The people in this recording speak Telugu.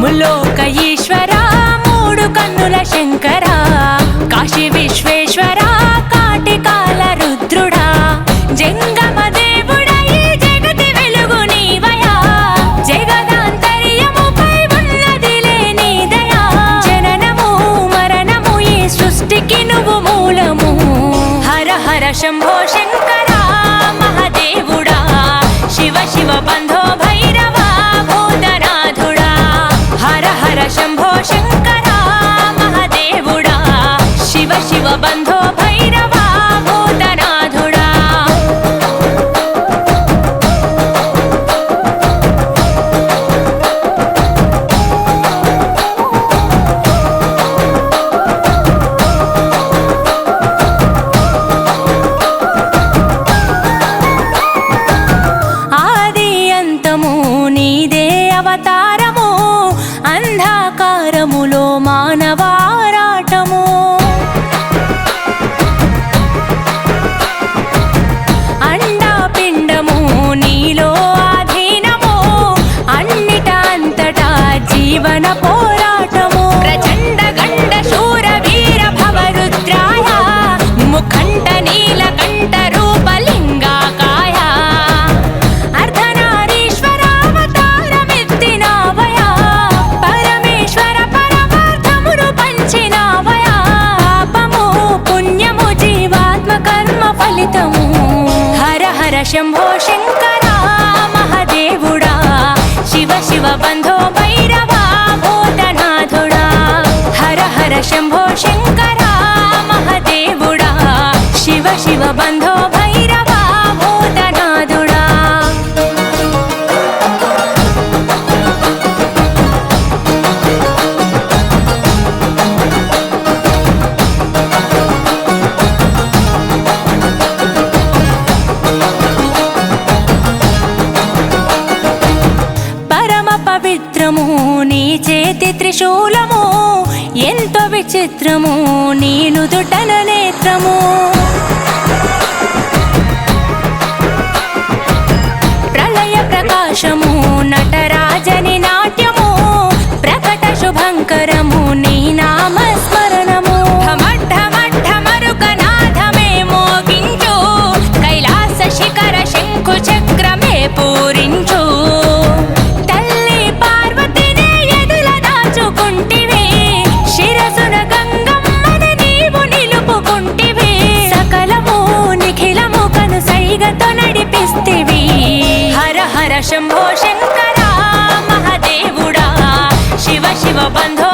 ములోక ఈశ్వర మూడు కన్నుల శంకర కాశీ విశ్వేశ్వర కాటికాల రుద్రుడా. జంగమ దేవుడా ఈ జగతి వెలుగు నీవయా జగదాంతర్యముపై ఉన్నది లేని దయా. జననము మరణము ఈ సృష్టికి నువ్వు మూలము. హర హర శంభో శంకర మహాదేవుడా. శివ శివ బంధు బంధో భైరవ భూతనాథుడా? ఆది అంతము నీదే అవతారము జీవన పోరాటము. ప్రచండ గండ శూర వీర భవరుద్రాయ. ముఖండ నీల నీలకంఠ రూపలింగాకాయ. అర్ధనారీశ్వరావతారమెత్తినావయా. పరమేశ్వర పరమార్థమును పంచినావయ. పాపము పుణ్యము జీవాత్మ కర్మ ఫలితము. హర హర శంభో శంకర శంభో శంకర మహదేవుడా. శివ శివ బంధో భైరవా భూతనాథుడా. పరమ పవిత్రము నీ చేతి త్రిశూలము ఎంత చిత్రము నీను దుడ్డన నేత్రము. ప్రళయ ప్రకాశము నటరాజని నాట్యము ప్రకట శుభంకర హర